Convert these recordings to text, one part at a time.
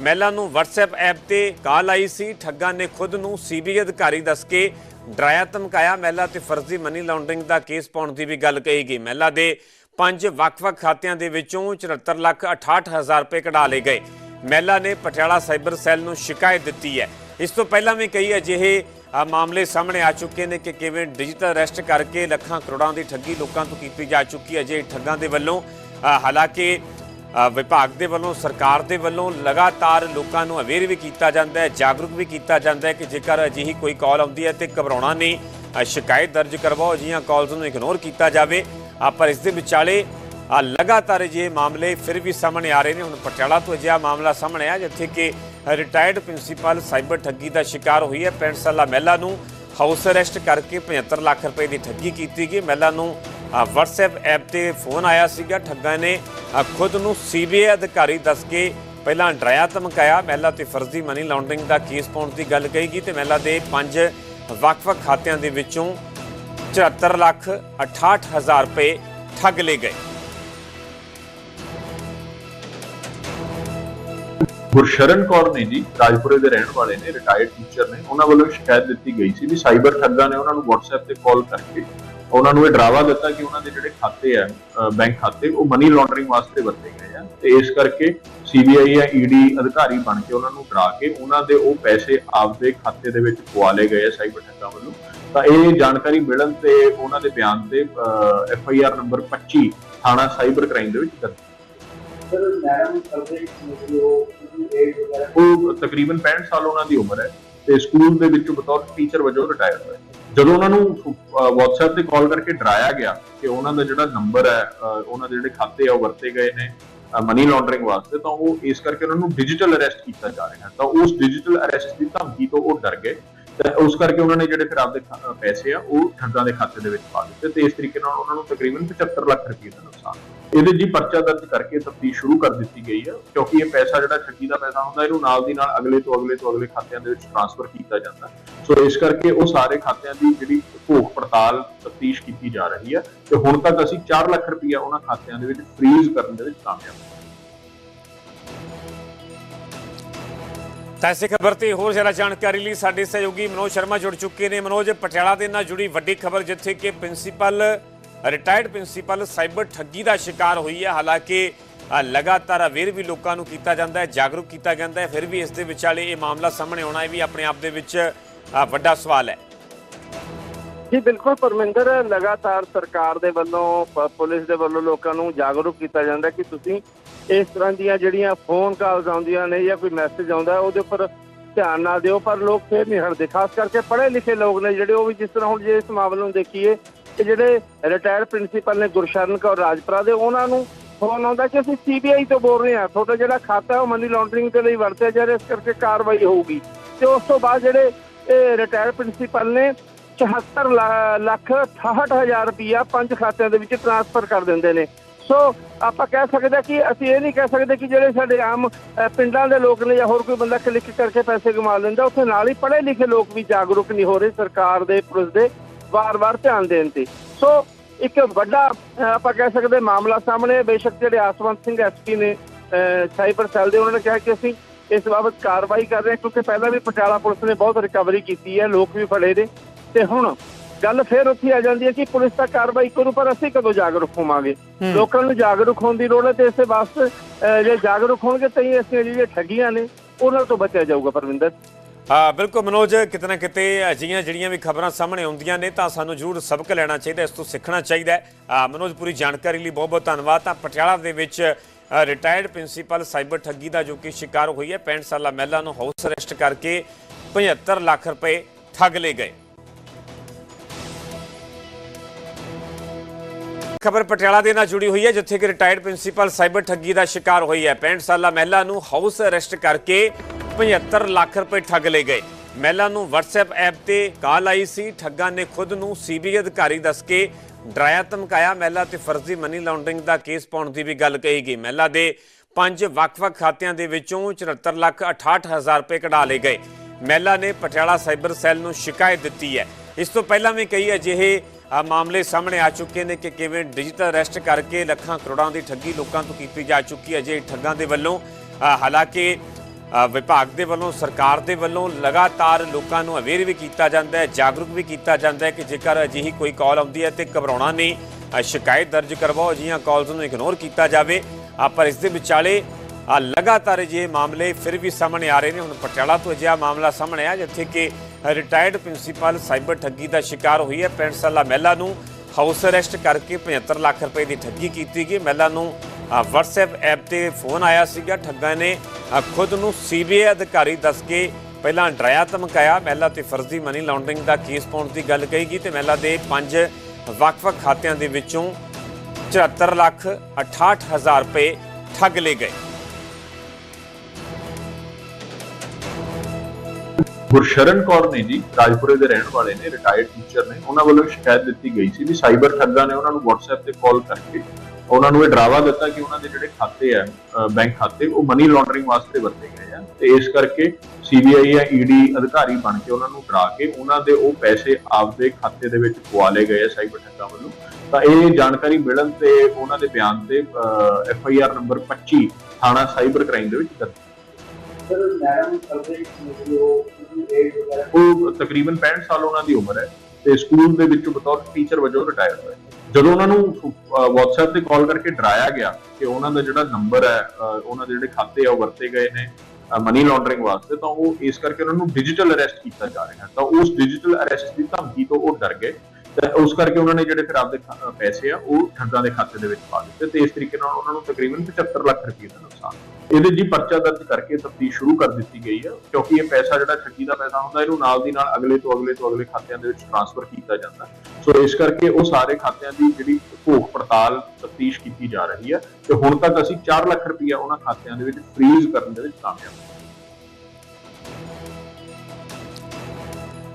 ਮਹਿਲਾ ਨੂੰ WhatsApp app ਤੇ ਕਾਲ ਆਈ ਸੀ। ਠੱਗਾਂ ਨੇ ਖੁਦ ਨੂੰ ਸੀਬੀਆਈ ਅਧਿਕਾਰੀ ਦੱਸ ਕੇ ਡਰਾਇਆ, ਧਮਕਾਇਆ। ਮਹਿਲਾ ਤੇ ਫਰਜ਼ੀ ਮਨੀ ਲਾਂਡਰਿੰਗ ਦਾ ਕੇਸ ਪਾਉਣ ਦੀ ਵੀ ਗੱਲ ਕਹੀ ਗਈ। ਮਹਿਲਾ ਦੇ ਪੰਜ ਵੱਖ-ਵੱਖ ਖਾਤਿਆਂ ਦੇ ਵਿੱਚੋਂ 74 ਲੱਖ 68 ਹਜ਼ਾਰ ਰੁਪਏ ਕਢਾ ਲਏ ਗਏ। ਮਹਿਲਾ ਨੇ ਪਟਿਆਲਾ ਸਾਈਬਰ ਸੈੱਲ ਨੂੰ ਸ਼ਿਕਾਇਤ ਦਿੱਤੀ ਹੈ। ਇਸ ਤੋਂ ਪਹਿਲਾਂ ਵੀ ਕਈ ਅਜਿਹੇ ਮਾਮਲੇ ਸਾਹਮਣੇ ਆ ਚੁੱਕੇ ਨੇ ਕਿ ਕਿਵੇਂ ਡਿਜੀਟਲ ਅਰੈਸਟ ਕਰਕੇ ਲੱਖਾਂ ਕਰੋੜਾਂ ਦੀ ਠੱਗੀ ਲੋਕਾਂ ਤੋਂ ਕੀਤੀ ਜਾ ਚੁੱਕੀ ਹੈ। ਜੇ ਠੱਗਾਂ ਦੇ ਵੱਲੋਂ ਹਾਲਾਂਕਿ ਵਿਭਾਗ ਦੇ ਵੱਲੋਂ, ਸਰਕਾਰ ਦੇ ਵੱਲੋਂ ਲਗਾਤਾਰ ਲੋਕਾਂ ਨੂੰ ਅਵੇਅਰ ਵੀ ਕੀਤਾ ਜਾਂਦਾ ਹੈ, ਜਾਗਰੂਕ ਵੀ ਕੀਤਾ ਜਾਂਦਾ ਹੈ ਕਿ ਜੇਕਰ ਅਜਿਹੀ ਕੋਈ ਕਾਲ ਆਉਂਦੀ ਹੈ ਤੇ ਘਬਰਾਉਣਾ ਨਹੀਂ ਸ਼ਿਕਾਇਤ ਦਰਜ ਕਰਵਾਓ, ਅਜਿਹੀਆਂ ਕਾਲਸ ਨੂੰ ਇਗਨੋਰ ਕੀਤਾ ਜਾਵੇ। ਪਰ ਇਸ ਦੇ ਵਿਚਾਲੇ ਲਗਾਤਾਰ ਅਜਿਹੇ ਮਾਮਲੇ ਫਿਰ ਵੀ ਸਾਹਮਣੇ ਆ ਰਹੇ ਨੇ। ਹੁਣ ਪਟਿਆਲਾ ਤੋਂ ਅਜਿਹਾ ਮਾਮਲਾ ਸਾਹਮਣੇ ਆਇਆ, ਜਿੱਥੇ ਕਿ ਰਿਟਾਇਰਡ ਪ੍ਰਿੰਸੀਪਲ ਸਾਈਬਰ ਠੱਗੀ ਦਾ ਸ਼ਿਕਾਰ ਹੋਈ ਹੈ। 65 ਸਾਲਾ ਮਹਿਲਾ ਨੂੰ ਹਾਊਸ ਅਰੈਸਟ ਕਰਕੇ 75 ਲੱਖ ਰੁਪਏ ਦੀ ਠੱਗੀ ਕੀਤੀ ਗਈ। ਮਹਿਲਾ ਨੂੰ WhatsApp ਐਪ ਤੇ ਫੋਨ ਆਇਆ ਸੀਗਾ, ਠੱਗਾਂ ਨੇ ਖੁਦ ਨੂੰ ਸੀਬੀਆਈ ਅਧਿਕਾਰੀ ਦੱਸ ਕੇ ਪਹਿਲਾਂ ਡਰਾਇਆ, ਧਮਕਾਇਆ, ਮਹਿਲਾ ਤੇ ਫਰਜ਼ੀ ਮਨੀ ਲਾਂਡਰਿੰਗ ਦਾ ਕੇਸ ਪਾਉਣ ਦੀ ਗੱਲ ਕਹੀ ਗਈ ਤੇ ਮਹਿਲਾ ਦੇ ਪੰਜ ਵੱਖ-ਵੱਖ ਖਾਤਿਆਂ ਦੇ ਵਿੱਚੋਂ 74 ਲੱਖ 68 ਰੁਪਏ ਠੱਗ ਲਏ ਗਏ। ਗੁਰਸ਼ਰਨ ਕੌਰ ਨੇ ਜੀ, ਰਾਜਪੁਰੇ ਦੇ ਰਹਿਣ ਵਾਲੇ ਨੇ ਰਿਟਾਇਰਡ ਟੀਚਰ ਨੇ, ਉਹਨਾਂ ਵੱਲੋਂ ਸ਼ਿਕਾਇਤ ਦਿੱਤੀ ਗਈ ਸੀ ਵੀ ਸਾਈਬਰ ਠੱਗਾਂ ਨੇ ਉਹਨਾਂ ਨੂੰ WhatsApp ਤੇ ਕਾਲ ਕਰਕੇ ਉਹਨਾਂ ਨੂੰ ਇਹ ਡਰਾਵਾ ਦਿੱਤਾ ਕਿ ਉਹਨਾਂ ਦੇ ਜਿਹੜੇ ਖਾਤੇ ਆ ਬੈਂਕ ਖਾਤੇ ਉਹ ਮਨੀ ਲਾਂਡਰਿੰਗ ਵਾਸਤੇ ਵਰਤੇ ਗਏ ਆ ਤੇ ਇਸ ਕਰਕੇ ਸੀਬੀਆਈ ਜਾਂ ਈਡੀ ਅਧਿਕਾਰੀ ਬਣ ਕੇ ਉਹਨਾਂ ਨੂੰ ਡਰਾ ਕੇ ਉਹਨਾਂ ਦੇ ਉਹ ਪੈਸੇ ਆਪਦੇ ਖਾਤੇ ਦੇ ਵਿੱਚ ਪਵਾ ਲਏ ਗਏ ਆ ਸਾਈਬਰ ਠੱਗਾਂ ਵੱਲੋਂ। ਤਾਂ ਇਹ ਜਾਣਕਾਰੀ ਮਿਲਣ ਤੇ ਉਹਨਾਂ ਦੇ ਬਿਆਨ ਤੇ ਐਫ ਆਈ ਆਰ ਨੰਬਰ 25 ਥਾਣਾ ਸਾਈਬਰ ਕ੍ਰਾਈਮ ਦੇ ਵਿੱਚ ਦਰਜ। ਸਰ ਮੈਡਮ ਉਹ ਤਕਰੀਬਨ 65 ਸਾਲ ਉਹਨਾਂ ਦੀ ਉਮਰ ਹੈ। ਤੇ ਸਕੂਲ ਦੇ ਵਿੱਚੋਂ ਬਤੌਰ ਟੀਚਰ ਵਜੋਂ ਰਿਟਾਇਰ ਹੋਏ ਜਦੋਂ ਉਹਨਾਂ ਨੂੰ WhatsApp ਤੇ ਕਾਲ ਕਰਕੇ ਡਰਾਇਆ ਗਿਆ ਕਿ ਉਹਨਾਂ ਦਾ ਜਿਹੜਾ ਨੰਬਰ ਹੈ ਉਹਨਾਂ ਦੇ ਜਿਹੜੇ ਖਾਤੇ ਆ ਉਹ ਵਰਤੇ ਗਏ ਨੇ ਮਨੀ ਲਾਂਡਰਿੰਗ ਵਾਸਤੇ, ਤਾਂ ਉਹ ਇਸ ਕਰਕੇ ਉਹਨਾਂ ਨੂੰ ਡਿਜੀਟਲ ਅਰੈਸਟ ਕੀਤਾ ਜਾ ਰਿਹਾ ਤਾਂ ਉਸ ਡਿਜੀਟਲ ਅਰੈਸਟ ਦੀ ਧਮਕੀ ਤੋਂ ਉਹ ਡਰ ਗਏ ਤੇ ਉਸ ਕਰਕੇ ਉਹਨਾਂ ਨੇ ਜਿਹੜੇ ਫਿਰ ਆਪਦੇ ਪੈਸੇ ਆ, ਉਹ ਠੱਗਾਂ ਦੇ ਖਾਤੇ ਦੇ ਵਿੱਚ ਪਾ ਦਿੱਤੇ ਤੇ ਇਸ ਤਰੀਕੇ ਨਾਲ ਉਹਨਾਂ ਨੂੰ ਤਕਰੀਬਨ 75 ਲੱਖ ਰੁਪਏ ਦਾ ਨੁਕਸਾਨ ਹੋਇਆ। ਇਹਦੇ ਜੀ ਪਰਚਾ ਦਰਜ ਕਰਕੇ ਤਫਤੀਸ਼ ਸ਼ੁਰੂ ਕਰ ਦਿੱਤੀ ਗਈ ਹੈ, ਕਿਉਂਕਿ ਇਹ ਪੈਸਾ ਜਿਹੜਾ ਠੱਗੀ ਦਾ ਪੈਸਾ ਹੁੰਦਾ, ਇਹਨੂੰ ਨਾਲ ਦੀ ਨਾਲ ਅਗਲੇ ਤੋਂ ਅਗਲੇ ਤੋਂ ਅਗਲੇ ਖਾਤਿਆਂ ਦੇ ਵਿੱਚ ਟ੍ਰਾਂਸਫਰ ਕੀਤਾ ਜਾਂਦਾ ਸੋ ਇਸ ਕਰਕੇ ਉਹ ਸਾਰੇ ਖਾਤਿਆਂ ਦੀ ਜਿਹੜੀ ਭੋਗ ਪੜਤਾਲ ਤਫਤੀਸ਼ ਕੀਤੀ ਜਾ ਰਹੀ ਹੈ ਤੇ ਹੁਣ ਤੱਕ ਅਸੀਂ 4 ਲੱਖ ਰੁਪਇਆ ਉਹਨਾਂ ਖਾਤਿਆਂ ਦੇ ਵਿੱਚ ਫ੍ਰੀਜ਼ ਕਰਨ ਦੇ ਵਿੱਚ ਕਾਮਯਾਬ ਹਾਂ। ਤਾਂ ਇਸੇ ਖਬਰ ਤੇ ਹੋਰ ਜ਼ਿਆਦਾ ਜਾਣਕਾਰੀ ਲਈ ਸਾਡੇ ਸਹਿਯੋਗੀ ਮਨੋਜ ਸ਼ਰਮਾ ਜੁੜ ਚੁੱਕੇ ਨੇ। ਮਨੋਜ, ਪਟਿਆਲਾ ਦੇ ਨਾਲ ਜੁੜੀ ਵੱਡੀ ਖਬਰ ਜਿੱਥੇ ਕਿ ਪ੍ਰਿੰਸੀਪਲ ਰਿਟਾਇਰਡ ਪ੍ਰਿੰਸੀਪਲ ਸਾਈਬਰ ਠੱਗੀ ਦਾ ਸ਼ਿਕਾਰ ਹੋਈ ਹੈ। ਹਾਲਾਂਕਿ ਲਗਾਤਾਰ ਅਵੇਅਰ ਵੀ ਲੋਕਾਂ ਨੂੰ ਕੀਤਾ ਜਾਂਦਾ ਹੈ, ਜਾਗਰੂਕ ਕੀਤਾ ਜਾਂਦਾ ਹੈ। ਫਿਰ ਵੀ ਇਸ ਦੇ ਵਿਚਾਲੇ ਇਹ ਮਾਮਲਾ ਸਾਹਮਣੇ ਆਉਣਾ, ਇਹ ਵੀ ਆਪਣੇ ਆਪ ਦੇ ਵਿੱਚ ਵੱਡਾ ਸਵਾਲ ਹੈ। ਜੀ, ਬਿਲਕੁਲ ਪਰਮਿੰਦਰ, ਲਗਾਤਾਰ ਸਰਕਾਰ ਦੇ ਵੱਲੋਂ ਪੁਲਿਸ ਦੇ ਵੱਲੋਂ ਲੋਕਾਂ ਨੂੰ ਜਾਗਰੂਕ ਕੀਤਾ ਜਾਂਦਾ ਕਿ ਤੁਸੀਂ ਇਸ ਤਰ੍ਹਾਂ ਦੀਆਂ ਜਿਹੜੀਆਂ ਫੋਨ ਕਾਲਸ ਆਉਂਦੀਆਂ ਨੇ ਜਾਂ ਕੋਈ ਮੈਸੇਜ ਆਉਂਦਾ ਉਹਦੇ ਉੱਪਰ ਧਿਆਨ ਨਾ ਦਿਓ। ਪਰ ਲੋਕ ਫੇਰ ਨਹੀਂ ਹਟਦੇ, ਖਾਸ ਕਰਕੇ ਪੜ੍ਹੇ ਲਿਖੇ ਲੋਕ ਨੇ ਜਿਹੜੇ, ਉਹ ਵੀ ਜਿਸ ਤਰ੍ਹਾਂ ਹੁਣ ਜੇ ਇਸ ਮਾਮਲੇ ਨੂੰ ਦੇਖੀਏ ਕਿ ਜਿਹੜੇ ਰਿਟਾਇਰ ਪ੍ਰਿੰਸੀਪਲ ਨੇ ਗੁਰਸ਼ਰਨ ਕੌਰ ਰਾਜਪੁਰਾ ਦੇ, ਉਹਨਾਂ ਨੂੰ ਫੋਨ ਆਉਂਦਾ ਕਿ ਅਸੀਂ ਸੀਬੀਆਈ ਤੋਂ ਬੋਲ ਰਹੇ ਹਾਂ। ਤੁਹਾਡਾ ਜਿਹੜਾ ਖਾਤਾ ਉਹ ਮਨੀ ਲਾਂਡਰਿੰਗ ਦੇ ਲਈ ਵਰਤਿਆ ਜਾ ਰਿਹਾ, ਇਸ ਕਰਕੇ ਕਾਰਵਾਈ ਹੋਊਗੀ। ਤੇ ਉਸ ਤੋਂ ਬਾਅਦ ਜਿਹੜੇ ਇਹ ਪ੍ਰਿੰਸੀਪਲ ਨੇ 74 ਲੱਖ 68 ਹਜ਼ਾਰ ਰੁਪਇਆ ਪੰਜ ਖਾਤਿਆਂ ਦੇ ਵਿੱਚ ਟ੍ਰਾਂਸਫਰ ਕਰ ਦਿੰਦੇ ਨੇ। ਸੋ ਆਪਾਂ ਕਹਿ ਸਕਦੇ ਹਾਂ ਕਿ ਅਸੀਂ ਇਹ ਨਹੀਂ ਕਹਿ ਸਕਦੇ ਕਿ ਜਿਹੜੇ ਸਾਡੇ ਆਮ ਪਿੰਡਾਂ ਦੇ ਲੋਕ ਨੇ ਜਾਂ ਹੋਰ ਕੋਈ ਬੰਦਾ ਕਲਿੱਕ ਕਰਕੇ ਪੈਸੇ ਕਮਾ ਲੈਂਦਾ, ਉੱਥੇ ਨਾਲ ਹੀ ਪੜ੍ਹੇ ਲਿਖੇ ਲੋਕ ਵੀ ਜਾਗਰੂਕ ਨਹੀਂ ਹੋ ਰਹੇ ਸਰਕਾਰ ਦੇ, ਪੁਲਿਸ ਦੇ। ਵਾਰ-ਵਾਰ ਧਿਆਨ ਦੇਣ ਤੇ। ਸੋ ਇੱਕ ਵੱਡਾ ਆਪਾਂ ਕਹਿ ਸਕਦੇ ਮਾਮਲਾ ਸਾਹਮਣੇ। ਬੇਸ਼ੱਕ ਜਿਹੜੇ ਆਸਵੰਤ ਸਿੰਘ ਐਸਪੀ ਨੇ ਸਾਈਬਰ ਸੈੱਲ ਦੇ ਉਹਨਾਂ ਨੇ ਕਿਹਾ ਕਿ ਅਸੀਂ ਇਸ ਬਾਬਤ ਕਾਰਵਾਈ ਕਰ ਰਹੇ ਹਾਂ ਕਿਉਂਕਿ ਪਹਿਲਾਂ ਵੀ ਪਟਿਆਲਾ ਪੁਲਿਸ ਨੇ ਬਹੁਤ ਰਿਕਵਰੀ ਕੀਤੀ ਹੈ ਲੋਕ ਵੀ ਫੜੇ ਨੇ। ਤੇ ਹੁਣ ਗੱਲ ਫੇਰ ਉੱਥੇ ਆ ਜਾਂਦੀ ਹੈ ਕਿ ਪੁਲਿਸ ਤਾਂ ਕਾਰਵਾਈ ਕਰੂ ਪਰ ਅਸੀਂ ਕਦੋਂ ਜਾਗਰੂਕ ਹੋਵਾਂਗੇ? ਲੋਕਾਂ ਨੂੰ ਜਾਗਰੂਕ ਹੋਣ ਦੀ ਲੋੜ ਹੈ ਤੇ ਇਸੇ ਵਾਸਤੇ ਜੇ ਜਾਗਰੂਕ ਹੋਣਗੇ ਤਾਂ ਹੀ ਅਸੀਂ ਜਿਹੜੀਆਂ ਠੱਗੀਆਂ ਨੇ ਉਹਨਾਂ ਤੋਂ ਬਚਿਆ ਜਾਊਗਾ ਪਰਵਿੰਦਰ। ਹਾਂ ਬਿਲਕੁਲ ਮਨੋਜ, ਕਿਤੇ ਨਾ ਕਿਤੇ ਅਜਿਹੀਆਂ ਜਿਹੜੀਆਂ ਵੀ ਖਬਰਾਂ ਸਾਹਮਣੇ ਆਉਂਦੀਆਂ ਨੇ, ਤਾਂ ਸਾਨੂੰ ਜ਼ਰੂਰ ਸਬਕ ਲੈਣਾ ਚਾਹੀਦਾ, ਇਸ ਤੋਂ ਸਿੱਖਣਾ ਚਾਹੀਦਾ ਮਨੋਜ, ਪੂਰੀ ਜਾਣਕਾਰੀ ਲਈ ਬਹੁਤ ਬਹੁਤ ਧੰਨਵਾਦ। ਤਾਂ ਪਟਿਆਲਾ ਦੇ ਵਿੱਚ ਰਿਟਾਇਰਡ ਪ੍ਰਿੰਸੀਪਲ ਸਾਈਬਰ ਠੱਗੀ ਦਾ ਜੋ ਕਿ ਸ਼ਿਕਾਰ ਹੋਈ ਹੈ 65 ਸਾਲਾ ਮਹਿਲਾ ਨੂੰ ਹਾਊਸ ਅਰੈਸਟ ਕਰਕੇ 75 ਲੱਖ ਰੁਪਏ ਠੱਗ ਲਏ ਗਏ। ਖਬਰ ਪਟਿਆਲਾ ਦੇ ਨਾਲ ਜੁੜੀ ਹੋਈ ਹੈ, ਜਿੱਥੇ ਕਿ ਰਿਟਾਇਰਡ ਪ੍ਰਿੰਸੀਪਲ ਸਾਈਬਰ ਠੱਗੀ ਦਾ ਸ਼ਿਕਾਰ ਹੋਈ ਹੈ। 65 ਸਾਲਾ ਮਹਿਲਾ ਨੂੰ ਹਾਊਸ ਅਰੈਸਟ ਕਰਕੇ 75 ਲੱਖ ਰੁਪਏ ਠੱਗ ਲਏ ਗਏ। ਮਹਿਲਾ ਨੂੰ WhatsApp ਐਪ ਤੇ ਕਾਲ ਆਈ ਸੀ। ਠੱਗਾਂ ਨੇ ਖੁਦ ਨੂੰ ਸੀਬੀਆਈ ਅਧਿਕਾਰੀ ਦੱਸ ਕੇ ਡਰਾਇਆ, ਧਮਕਾਇਆ। ਮਹਿਲਾ ਤੇ ਫਰਜ਼ੀ ਮਨੀ ਲਾਂਡਰਿੰਗ ਦਾ ਕੇਸ ਪਾਉਣ ਦੀ ਵੀ ਗੱਲ ਕਹੀ ਗਈ। ਮਹਿਲਾ ਦੇ ਪੰਜ ਵੱਖ-ਵੱਖ ਖਾਤਿਆਂ ਦੇ ਵਿੱਚੋਂ 74 ਲੱਖ 68 ਹਜ਼ਾਰ ਰੁਪਏ ਕਢਾ ਲਏ ਗਏ। ਮਹਿਲਾ ਨੇ ਪਟਿਆਲਾ ਸਾਈਬਰ ਸੈੱਲ ਨੂੰ ਸ਼ਿਕਾਇਤ ਦਿੱਤੀ ਹੈ। ਇਸ ਤੋਂ ਪਹਿਲਾਂ ਵੀ ਕਈ ਅਜਿਹੇ ਮਾਮਲੇ ਸਾਹਮਣੇ ਆ ਚੁੱਕੇ ਨੇ ਕਿ ਕਿਵੇਂ ਡਿਜੀਟਲ ਅਰੈਸਟ ਕਰਕੇ ਲੱਖਾਂ ਕਰੋੜਾਂ ਦੀ ਠੱਗੀ ਲੋਕਾਂ ਤੋਂ ਕੀਤੀ ਜਾ ਚੁੱਕੀ ਹੈ। ਜੇ ਠੱਗਾਂ ਦੇ ਵੱਲੋਂ ਹਾਲਾਂਕਿ ਵਿਭਾਗ ਦੇ ਵੱਲੋਂ ਸਰਕਾਰ ਦੇ ਵੱਲੋਂ ਲਗਾਤਾਰ ਲੋਕਾਂ ਨੂੰ ਅਵੇਅਰ ਵੀ ਕੀਤਾ ਜਾਂਦਾ ਹੈ ਜਾਗਰੂਕ ਵੀ ਕੀਤਾ ਜਾਂਦਾ ਹੈ ਕਿ ਜੇਕਰ ਅਜਿਹੀ ਕੋਈ ਕਾਲ ਆਉਂਦੀ ਹੈ ਤੇ ਘਬਰਾਉਣਾ ਨਹੀਂ ਸ਼ਿਕਾਇਤ ਦਰਜ ਕਰਵਾਓ ਅਜਿਹੀਆਂ ਕਾਲਸ ਨੂੰ ਇਗਨੋਰ ਕੀਤਾ ਜਾਵੇ। ਪਰ ਇਸ ਦੇ ਵਿਚਾਲੇ ਲਗਾਤਾਰ ਜੇ ਮਾਮਲੇ ਫਿਰ ਵੀ ਸਾਹਮਣੇ ਆ ਰਹੇ ਨੇ। ਹੁਣ ਪਟਿਆਲਾ ਤੋਂ ਅਜਿਹਾ ਮਾਮਲਾ ਸਾਹਮਣੇ ਆ ਜਿੱਥੇ ਕਿ ਰਿਟਾਇਰਡ ਪ੍ਰਿੰਸੀਪਲ ਸਾਈਬਰ ਠੱਗੀ ਦਾ ਸ਼ਿਕਾਰ ਹੋਈ ਹੈ। 65 ਸਾਲਾ ਮਹਿਲਾ ਨੂੰ ਹਾਊਸ ਅਰੈਸਟ ਕਰਕੇ 75 ਲੱਖ ਰੁਪਏ ਦੀ ਠੱਗੀ ਕੀਤੀ ਗਈ। ਮਹਿਲਾ ਨੂੰ ਆ, WhatsApp ਐਪ ਤੇ ਫੋਨ ਆਇਆ ਸੀਗਾ। ਠੱਗਾਂ ਨੇ ਖੁਦ ਨੂੰ ਸੀਬੀਆਈ ਅਧਿਕਾਰੀ ਦੱਸ ਕੇ ਪਹਿਲਾਂ ਡਰਾਇਆ ਧਮਕਾਇਆ। ਮਹਿਲਾ ਤੇ ਫਰਜ਼ੀ ਮਨੀ ਲਾਂਡਰਿੰਗ ਦਾ ਕੇਸ ਪਾਉਣ ਦੀ ਗੱਲ ਕਹੀ ਗਈ ਤੇ ਮਹਿਲਾ ਦੇ ਪੰਜ ਵੱਖ-ਵੱਖ ਖਾਤਿਆਂ ਦੇ ਵਿੱਚੋਂ 74 ਲੱਖ 68 ਰੁਪਏ ਠੱਗ ਲਏ ਗਏ। ਗੁਰਸ਼ਰਨ ਕੌਰ ਨੇ ਜੀ, ਰਾਜਪੁਰੇ ਦੇ ਰਹਿਣ ਵਾਲੇ ਨੇ ਰਿਟਾਇਰਡ ਟੀਚਰ ਨੇ, ਉਹਨਾਂ ਵੱਲੋਂ ਸ਼ਿਕਾਇਤ ਦਿੱਤੀ ਗਈ ਸੀ ਵੀ ਸਾਈਬਰ ਠੱਗਾਂ ਨੇ ਉਹਨਾਂ ਨੂੰ WhatsApp ਤੇ ਕਾਲ ਕਰਕੇ ਉਹਨਾਂ ਨੂੰ ਇਹ ਡਰਾਵਾ ਦਿੱਤਾ ਕਿ ਉਹਨਾਂ ਦੇ ਜਿਹੜੇ ਖਾਤੇ ਆ ਬੈਂਕ ਖਾਤੇ ਉਹ ਮਨੀ ਲਾਂਡਰਿੰਗ ਵਾਸਤੇ ਵਰਤੇ ਗਏ ਆ। ਤੇ ਇਸ ਕਰਕੇ ਸੀਬੀਆਈ ਜਾਂ ਈਡੀ ਅਧਿਕਾਰੀ ਬਣ ਕੇ ਉਹਨਾਂ ਨੂੰ ਡਰਾ ਕੇ ਉਹਨਾਂ ਦੇ ਉਹ ਪੈਸੇ ਆਪਦੇ ਖਾਤੇ ਦੇ ਵਿੱਚ ਪਵਾ ਲਏ ਗਏ ਆ ਸਾਈਬਰ ਠੱਗਾਂ ਵੱਲੋਂ। ਤਾਂ ਇਹ ਜਾਣਕਾਰੀ ਮਿਲਣ ਤੇ ਉਹਨਾਂ ਦੇ ਬਿਆਨ ਤੇ ਐਫ ਆਈ ਆਰ ਨੰਬਰ 25 ਥਾਣਾ ਸਾਈਬਰ ਕ੍ਰਾਈਮ ਦੇ ਵਿੱਚ ਦਰਜ। ਸਰ ਮੈਡਮ ਵਗੈਰਾ ਉਹ ਤਕਰੀਬਨ 65 ਸਾਲ ਉਹਨਾਂ ਦੀ ਉਮਰ ਹੈ। ਤੇ ਸਕੂਲ ਦੇ ਵਿੱਚੋਂ ਬਤੌਰ ਟੀਚਰ ਵਜੋਂ ਰਿਟਾਇਰ ਹੋਏ। ਜਦੋਂ ਉਹਨਾਂ ਨੂੰ WhatsApp ਤੇ ਕਾਲ ਕਰਕੇ ਡਰਾਇਆ ਗਿਆ ਕਿ ਉਹਨਾਂ ਦਾ ਜਿਹੜਾ ਨੰਬਰ ਹੈ ਉਹਨਾਂ ਦੇ ਜਿਹੜੇ ਖਾਤੇ ਆ ਉਹ ਵਰਤੇ ਗਏ ਨੇ ਮਨੀ ਲਾਂਡਰਿੰਗ ਵਾਸਤੇ, ਤਾਂ ਉਹ ਇਸ ਕਰਕੇ ਉਹਨਾਂ ਨੂੰ ਡਿਜੀਟਲ ਅਰੈਸਟ ਕੀਤਾ ਜਾ ਰਿਹਾ। ਤਾਂ ਉਸ ਡਿਜੀਟਲ ਅਰੈਸਟ ਦੀ ਧਮਕੀ ਤੋਂ ਉਹ ਡਰ ਗਏ ਤੇ ਉਸ ਕਰਕੇ ਉਹਨਾਂ ਨੇ ਜਿਹੜੇ ਫਿਰ ਆਪਦੇ ਪੈਸੇ ਆ, ਉਹ ਠੱਗਾਂ ਦੇ ਖਾਤੇ ਦੇ ਵਿੱਚ ਪਾ ਦਿੱਤੇ ਤੇ ਇਸ ਤਰੀਕੇ ਨਾਲ ਉਹਨਾਂ ਨੂੰ ਤਕਰੀਬਨ 75 ਲੱਖ ਰੁਪਏ ਦਾ ਨੁਕਸਾਨ ਇਹਦੇ ਜੀ ਪਰਚਾ ਦਰਜ ਕਰਕੇ ਤਫਤੀਸ਼ ਸ਼ੁਰੂ ਕਰ ਦਿੱਤੀ ਗਈ ਹੈ, ਕਿਉਂਕਿ ਇਹ ਪੈਸਾ ਜਿਹੜਾ ਠੱਗੀ ਦਾ ਪੈਸਾ ਹੁੰਦਾ, ਇਹਨੂੰ ਨਾਲ ਦੀ ਨਾਲ ਅਗਲੇ ਤੋਂ ਅਗਲੇ ਤੋਂ ਅਗਲੇ ਖਾਤਿਆਂ ਦੇ ਵਿੱਚ ਟ੍ਰਾਂਸਫਰ ਕੀਤਾ ਜਾਂਦਾ ਸੋ ਇਸ ਕਰਕੇ ਉਹ ਸਾਰੇ ਖਾਤਿਆਂ ਦੀ ਜਿਹੜੀ ਭੋਗ ਪੜਤਾਲ ਤਫਤੀਸ਼ ਕੀਤੀ ਜਾ ਰਹੀ ਹੈ ਤੇ ਹੁਣ ਤੱਕ ਅਸੀਂ 4 ਲੱਖ ਰੁਪਇਆ ਉਹਨਾਂ ਖਾਤਿਆਂ ਦੇ ਵਿੱਚ ਫ੍ਰੀਜ਼ ਕਰਨ ਦੇ ਵਿੱਚ ਕਾਮਯਾਬ ਹਾਂ।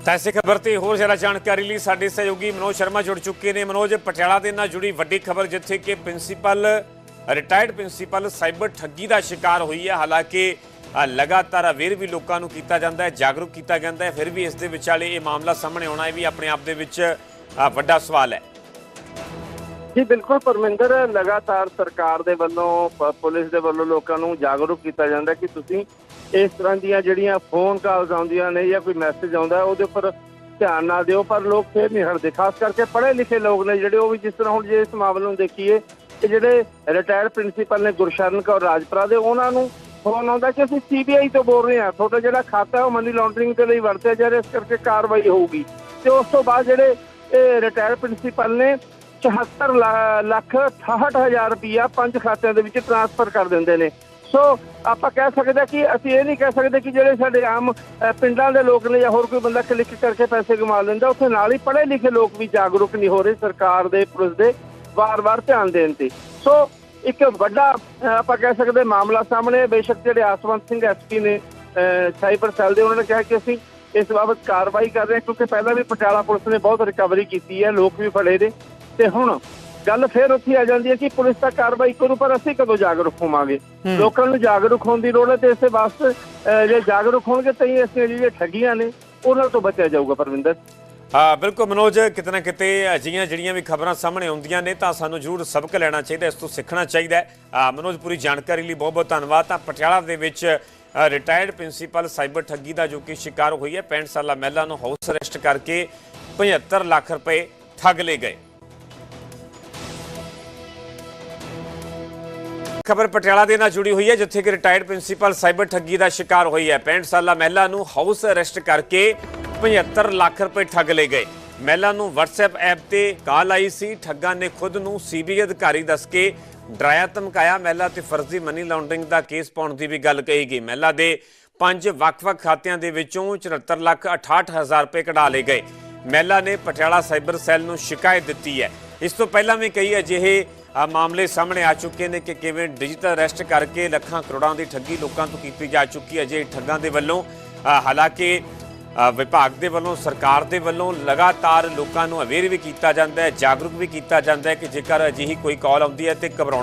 ਤਾਂ ਇਸੇ ਖਬਰ ਤੇ ਹੋਰ ਜ਼ਿਆਦਾ ਜਾਣਕਾਰੀ ਲਈ ਸਾਡੇ ਸਹਿਯੋਗੀ ਮਨੋਜ ਸ਼ਰਮਾ ਜੁੜ ਚੁੱਕੇ ਨੇ। ਮਨੋਜ, ਪਟਿਆਲਾ ਦੇ ਨਾਲ ਜੁੜੀ ਵੱਡੀ ਖਬਰ ਜਿੱਥੇ ਕਿ ਪ੍ਰਿੰਸੀਪਲ ਰਿਟਾਇਰਡ ਪ੍ਰਿੰਸੀਪਲ ਸਾਈਬਰ ਠੱਗੀ ਦਾ ਸ਼ਿਕਾਰ ਹੋਈ ਹੈ। ਹਾਲਾਂਕਿ ਲਗਾਤਾਰ ਅਵੇਅਰ ਵੀ ਲੋਕਾਂ ਨੂੰ ਕੀਤਾ ਜਾਂਦਾ ਹੈ, ਜਾਗਰੂਕ ਕੀਤਾ ਜਾਂਦਾ ਹੈ। ਫਿਰ ਵੀ ਇਸ ਦੇ ਵਿਚਾਲੇ ਇਹ ਮਾਮਲਾ ਸਾਹਮਣੇ ਆਉਣਾ, ਇਹ ਵੀ ਆਪਣੇ ਆਪ ਦੇ ਵਿੱਚ ਵੱਡਾ ਸਵਾਲ ਹੈ। ਜੀ, ਬਿਲਕੁਲ ਪਰਮਿੰਦਰ, ਲਗਾਤਾਰ ਸਰਕਾਰ ਦੇ ਵੱਲੋਂ ਪੁਲਿਸ ਦੇ ਵੱਲੋਂ ਲੋਕਾਂ ਨੂੰ ਜਾਗਰੂਕ ਕੀਤਾ ਜਾਂਦਾ ਕਿ ਤੁਸੀਂ ਇਸ ਤਰ੍ਹਾਂ ਦੀਆਂ ਜਿਹੜੀਆਂ ਫੋਨ ਕਾਲਸ ਆਉਂਦੀਆਂ ਨੇ ਜਾਂ ਕੋਈ ਮੈਸੇਜ ਆਉਂਦਾ ਉਹਦੇ ਉੱਪਰ ਧਿਆਨ ਨਾ ਦਿਓ। ਪਰ ਲੋਕ ਫੇਰ ਨਹੀਂ ਹਟਦੇ ਖਾਸ ਕਰਕੇ ਪੜ੍ਹੇ ਲਿਖੇ ਲੋਕ ਨੇ ਜਿਹੜੇ, ਉਹ ਵੀ ਜਿਸ ਤਰ੍ਹਾਂ ਹੁਣ ਜੇ ਇਸ ਮਾਮਲੇ ਨੂੰ ਦੇਖੀਏ ਕਿ ਜਿਹੜੇ ਰਿਟਾਇਰਡ ਪ੍ਰਿੰਸੀਪਲ ਨੇ ਗੁਰਸ਼ਰਨ ਕੌਰ ਰਾਜਪੁਰਾ ਦੇ, ਉਹਨਾਂ ਨੂੰ ਫੋਨ ਆਉਂਦਾ ਕਿ ਅਸੀਂ ਸੀਬੀਆਈ ਤੋਂ ਬੋਲ ਰਹੇ ਹਾਂ। ਤੁਹਾਡਾ ਜਿਹੜਾ ਖਾਤਾ ਹੈ ਉਹ ਮਨੀ ਲਾਂਡਰਿੰਗ ਦੇ ਲਈ ਵਰਤਿਆ ਜਾ ਰਿਹਾ, ਇਸ ਕਰਕੇ ਕਾਰਵਾਈ ਹੋਊਗੀ। ਤੇ ਉਸ ਤੋਂ ਬਾਅਦ ਜਿਹੜੇ ਰਿਟਾਇਰਡ ਪ੍ਰਿੰਸੀਪਲ ਨੇ 74 ਲੱਖ 68 ਹਜ਼ਾਰ ਰੁਪਇਆ ਪੰਜ ਖਾਤਿਆਂ ਦੇ ਵਿੱਚ ਟ੍ਰਾਂਸਫਰ ਕਰ ਦਿੰਦੇ ਨੇ। ਸੋ ਆਪਾਂ ਕਹਿ ਸਕਦੇ ਹਾਂ ਕਿ ਅਸੀਂ ਇਹ ਨਹੀਂ ਕਹਿ ਸਕਦੇ ਕਿ ਜਿਹੜੇ ਸਾਡੇ ਆਮ ਪਿੰਡਾਂ ਦੇ ਲੋਕ ਨੇ ਜਾਂ ਹੋਰ ਕੋਈ ਬੰਦਾ ਕਲਿੱਕ ਕਰਕੇ ਪੈਸੇ ਕਮਾ ਲੈਂਦਾ, ਉੱਥੇ ਨਾਲ ਹੀ ਪੜ੍ਹੇ ਲਿਖੇ ਲੋਕ ਵੀ ਜਾਗਰੂਕ ਨਹੀਂ ਹੋ ਰਹੇ ਸਰਕਾਰ ਦੇ, ਪੁਲਿਸ ਦੇ। ਵਾਰ-ਵਾਰ ਧਿਆਨ ਦੇਣ ਤੇ। ਸੋ ਇੱਕ ਵੱਡਾ ਆਪਾਂ ਕਹਿ ਸਕਦੇ ਮਾਮਲਾ ਸਾਹਮਣੇ। ਬੇਸ਼ੱਕ ਜਿਹੜੇ ਆਸਵੰਤ ਸਿੰਘ ਐਸਪੀ ਨੇ ਸਾਈਬਰ ਸੈੱਲ ਦੇ ਉਹਨਾਂ ਨੇ ਕਿਹਾ ਕਿ ਅਸੀਂ ਇਸ ਬਾਬਤ ਕਾਰਵਾਈ ਕਰ ਰਹੇ ਹਾਂ ਕਿਉਂਕਿ ਪਹਿਲਾਂ ਵੀ ਪਟਿਆਲਾ ਪੁਲਿਸ ਨੇ ਬਹੁਤ ਰਿਕਵਰੀ ਕੀਤੀ ਹੈ ਲੋਕ ਵੀ ਫੜੇ ਨੇ। ਤੇ ਹੁਣ ਗੱਲ ਫੇਰ ਉੱਥੇ ਆ ਜਾਂਦੀ ਹੈ ਕਿ ਪੁਲਿਸ ਤਾਂ ਕਾਰਵਾਈ ਕਰੂ ਪਰ ਅਸੀਂ ਕਦੋਂ ਜਾਗਰੂਕ ਹੋਵਾਂਗੇ? ਲੋਕਾਂ ਨੂੰ ਜਾਗਰੂਕ ਹੋਣ ਦੀ ਲੋੜ ਹੈ ਤੇ ਇਸੇ ਵਾਸਤੇ ਜੇ ਜਾਗਰੂਕ ਹੋਣਗੇ ਤਾਂ ਹੀ ਅਸੀਂ ਜਿਹੜੀਆਂ ਠੱਗੀਆਂ ਨੇ ਉਹਨਾਂ ਤੋਂ ਬਚਿਆ ਜਾਊਗਾ ਪਰਵਿੰਦਰ। ਹਾਂ, ਬਿਲਕੁਲ ਮਨੋਜ, ਕਿਤੇ ਨਾ ਕਿਤੇ ਅਜਿਹੀਆਂ ਜਿਹੜੀਆਂ ਵੀ ਖਬਰਾਂ ਸਾਹਮਣੇ ਆਉਂਦੀਆਂ ਨੇ ਤਾਂ ਸਾਨੂੰ ਜ਼ਰੂਰ ਸਬਕ ਲੈਣਾ ਚਾਹੀਦਾ, ਇਸ ਤੋਂ ਸਿੱਖਣਾ ਚਾਹੀਦਾ ਹੈ। ਮਨੋਜ, ਪੂਰੀ ਜਾਣਕਾਰੀ ਲਈ ਬਹੁਤ ਬਹੁਤ ਧੰਨਵਾਦ। ਤਾਂ ਪਟਿਆਲਾ ਦੇ ਵਿੱਚ ਰਿਟਾਇਰਡ ਪ੍ਰਿੰਸੀਪਲ ਸਾਈਬਰ ਠੱਗੀ ਦਾ ਜੋ ਕਿ ਸ਼ਿਕਾਰ ਹੋਈ ਹੈ 65 ਸਾਲਾ ਮਹਿਲਾ ਨੂੰ ਹਾਊਸ ਅਰੈਸਟ ਕਰਕੇ 75 ਲੱਖ ਰੁਪਏ ਠੱਗ ਲਏ ਗਏ। ਖਬਰ ਪਟਿਆਲਾ ਦੇ ਨਾਲ ਜੁੜੀ ਹੋਈ ਹੈ, ਜਿੱਥੇ ਕਿ ਰਿਟਾਇਰਡ ਪ੍ਰਿੰਸੀਪਲ ਸਾਈਬਰ ਠੱਗੀ ਦਾ ਸ਼ਿਕਾਰ ਹੋਈ ਹੈ। 65 ਸਾਲਾ ਮਹਿਲਾ ਨੂੰ ਹਾਊਸ ਅਰੈਸਟ ਕਰਕੇ 75 ਲੱਖ ਰੁਪਏ ਠੱਗ ਲਏ ਗਏ। ਮਹਿਲਾ ਨੂੰ WhatsApp ਐਪ ਤੇ ਕਾਲ ਆਈ ਸੀ। ਠੱਗਾਂ ਨੇ ਖੁਦ ਨੂੰ ਸੀਬੀਆਈ ਅਧਿਕਾਰੀ ਦੱਸ ਕੇ ਡਰਾਇਆ, ਧਮਕਾਇਆ। ਮਹਿਲਾ ਤੇ ਫਰਜ਼ੀ ਮਨੀ ਲਾਂਡਰਿੰਗ ਦਾ ਕੇਸ ਪਾਉਣ ਦੀ ਵੀ ਗੱਲ ਕਹੀ ਗਈ। ਮਹਿਲਾ ਦੇ ਪੰਜ ਵੱਖ-ਵੱਖ ਖਾਤਿਆਂ ਦੇ ਵਿੱਚੋਂ 74 ਲੱਖ 68 ਹਜ਼ਾਰ ਰੁਪਏ ਕਢਾ ਲਏ ਗਏ। ਮਹਿਲਾ ਨੇ ਪਟਿਆਲਾ ਸਾਈਬਰ ਸੈੱਲ ਨੂੰ ਸ਼ਿਕਾਇਤ ਦਿੱਤੀ ਹੈ। ਇਸ ਤੋਂ ਪਹਿਲਾਂ ਵੀ ਕਈ ਅਜਿਹੇ ਆ ਮਾਮਲੇ ਸਾਹਮਣੇ ਆ ਚੁੱਕੇ ਨੇ ਕਿ ਕਿਵੇਂ ਡਿਜੀਟਲ ਅਰੈਸਟ ਕਰਕੇ ਲੱਖਾਂ ਕਰੋੜਾਂ ਦੀ ਠੱਗੀ ਲੋਕਾਂ ਤੋਂ ਕੀਤੀ ਜਾ ਚੁੱਕੀ ਹੈ। ਜੇ ਠੱਗਾਂ ਦੇ ਵੱਲੋਂ ਹਾਲਾਂਕਿ ਵਿਭਾਗ ਦੇ ਵੱਲੋਂ, ਸਰਕਾਰ ਦੇ ਵੱਲੋਂ ਲਗਾਤਾਰ ਲੋਕਾਂ ਨੂੰ ਅਵੇਅਰ ਵੀ ਕੀਤਾ ਜਾਂਦਾ ਹੈ, ਜਾਗਰੂਕ ਵੀ ਕੀਤਾ ਜਾਂਦਾ ਹੈ ਕਿ ਜੇਕਰ ਅਜਿਹੀ ਕੋਈ ਕਾਲ ਆਉਂਦੀ ਹੈ ਤੇ ਘਬਰਾਉਣਾ